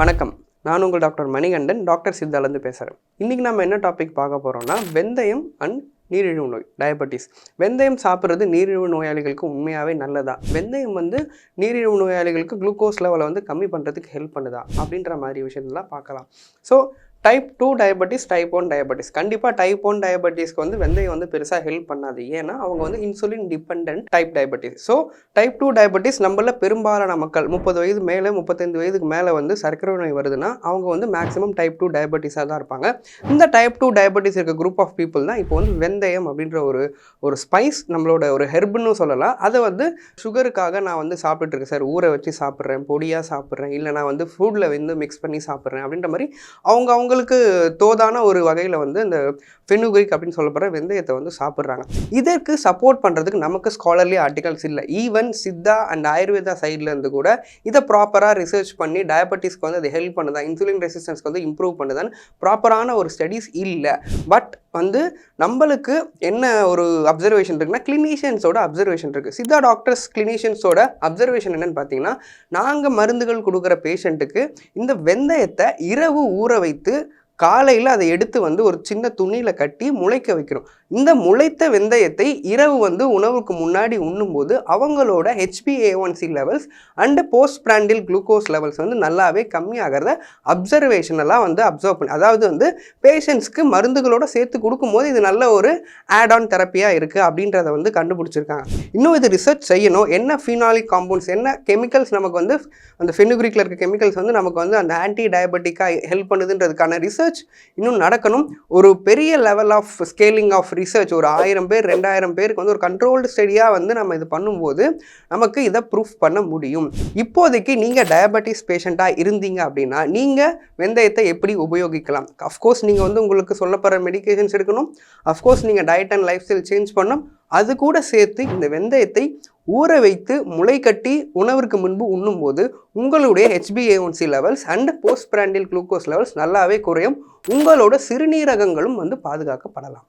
வணக்கம். நான் உங்கள் டாக்டர் மணிகண்டன் டாக்டர் சித்தாலேருந்து பேசுகிறேன் இன்றைக்கி நம்ம என்ன டாபிக் பார்க்க போகிறோம்னா வெந்தயம் அண்ட் நீரிழிவு நோய் டயபெட்டிஸ் வெந்தயம் சாப்பிட்றது நீரிழிவு நோயாளிகளுக்கு உண்மையாகவே நல்லதா? வெந்தயம் வந்து நீரிழிவு நோயாளிகளுக்கு குளுக்கோஸ் லெவலை வந்து கம்மி பண்ணுறதுக்கு ஹெல்ப் பண்ணுதா? அப்படின்ற மாதிரி விஷயத்தெல்லாம் பார்க்கலாம். So type two diabetes type one diabetes கண்டிப்பாக டைப் ஒன் டயபெட்டிஸ்க்கு வந்து வெந்தயம் வந்து பெருசாக ஹெல்ப் பண்ணாது. ஏன்னா அவங்க வந்து insulin depend type diabetes so type two diabetes நம்மள பெரும்பாலான மக்கள் முப்பது வயது மேலே முப்பத்தைந்து வயதுக்கு மேலே வந்து சர்க்கரை நோய் வருதுன்னா அவங்க வந்து மேக்ஸிமம் டைப் டூ டயபெட்டிஸாக தான் இருப்பாங்க. இந்த டைப் டூ டயபெட்டிஸ் இருக்க குரூப் ஆஃப் பீப்புள் தான் இப்போ வந்து வெந்தயம் அப்படின்ற ஒரு ஒரு ஸ்பைஸ் நம்மளோட ஒரு ஹெர்புன்னு சொல்லலாம். அதை வந்து சுகருக்காக நான் வந்து சாப்பிட்டுருக்கேன் சார் ஊற வச்சு சாப்பிட்றேன் பொடியாக சாப்பிட்றேன் இல்லை நான் வந்து ஃபுட்டில் வந்து மிக்ஸ் பண்ணி சாப்பிட்றேன் அப்படின்ற மாதிரி அவங்க அவங்களுக்கு தோதான ஒரு வகையில் வந்து இந்த ஃபெனுகிரிக் அப்படின்னு சொல்லப்படுற வெந்தயத்தை வந்து சாப்பிட்றாங்க. இதற்கு சப்போர்ட் பண்ணுறதுக்கு நமக்கு ஸ்காலர்லி ஆர்டிகல்ஸ் இல்லை. ஈவன் சித்தா அண்ட் ஆயுர்வேதா சைட்லேருந்து கூட இதை ப்ராப்பராக ரிசர்ச் பண்ணி டயபெட்டிஸ்க்கு வந்து அது ஹெல்ப் பண்ணுதான் இன்சுலின் ரெசிஸ்டன்ஸ்க்கு வந்து இம்ப்ரூவ் பண்ணுதான்னு ப்ராப்பரான ஒரு ஸ்டடீஸ் இல்லை. பட் வந்து நம்மளுக்கு என்ன ஒரு அப்சர்வேஷன் இருக்குன்னா கிளினிஷியன்ஸோட அப்சர்வேஷன் இருக்குது சித்தா டாக்டர்ஸ் கிளினிஷியன்ஸோட அப்சர்வேஷன் என்னென்னு பார்த்தீங்கன்னா நாங்கள் மருந்துகள் கொடுக்குற பேஷண்ட்டுக்கு இந்த வெந்தயத்தை இரவு ஊற வைத்து காலையில் அதை எடுத்து வந்து ஒரு சின்ன துணியில் கட்டி முளைக்க வைக்கிறோம் இந்த முளைத்த வெந்தயத்தை இரவு வந்து உணவுக்கு முன்னாடி உண்ணும்போது அவங்களோட ஹெச்பிஏஒன்சி levels and post prandial glucose levels வந்து நல்லாவே கம்மியாகிறத அப்சர்வேஷனெல்லாம் வந்து அப்சர்வ் பண்ணி அதாவது வந்து பேஷண்ட்ஸ்க்கு மருந்துகளோட சேர்த்து கொடுக்கும்போது இது நல்ல ஒரு ஆட் ஆன் தெரப்பியாக இருக்குது அப்படின்றத வந்து கண்டுபிடிச்சிருக்காங்க. இன்னும் இது ரிசர்ச் செய்யணும். என்ன ஃபினாலிக் காம்பவுண்ட்ஸ் என்ன கெமிக்கல்ஸ் நமக்கு வந்து அந்த ஃபெனுக்ரிக்கில் இருக்க கெமிக்கல்ஸ் வந்து நமக்கு வந்து அந்த ஆன்டி டயபெட்டிக்காக ஹெல்ப் பண்ணுதுன்றதுக்கான ரிசர்ச் இன்னும் நடக்கணும். ஒரு பெரிய level of scaling of research ஒரு ஆயிரம் பேர் ரெண்டாயிரம் பேருக்கு வந்து ஒரு கண்ட்ரோல்டு ஸ்டடியாக வந்து நம்ம இது பண்ணும்போது நமக்கு இதை ப்ரூஃப் பண்ண முடியும். இப்போதைக்கு நீங்கள் டயபெட்டிஸ் பேஷண்ட்டாக இருந்தீங்க அப்படின்னா நீங்கள் வெந்தயத்தை எப்படி உபயோகிக்கலாம்? அஃப்கோர்ஸ் நீங்கள் வந்து உங்களுக்கு சொல்லப்படுற மெடிகேஷன்ஸ் எடுக்கணும். அஃப்கோர்ஸ் நீங்கள் diet and lifestyle change பண்ணணும். அது கூட சேர்த்து இந்த வெந்தயத்தை ஊற வைத்து முளை கட்டி உணவிற்கு முன்பு உண்ணும்போது உங்களுடைய ஹெச்பிஏஒன்சி levels and post prandial glucose levels நல்லாவே குறையும். உங்களோட சிறுநீரகங்களும் வந்து பாதுகாக்கப்படலாம்.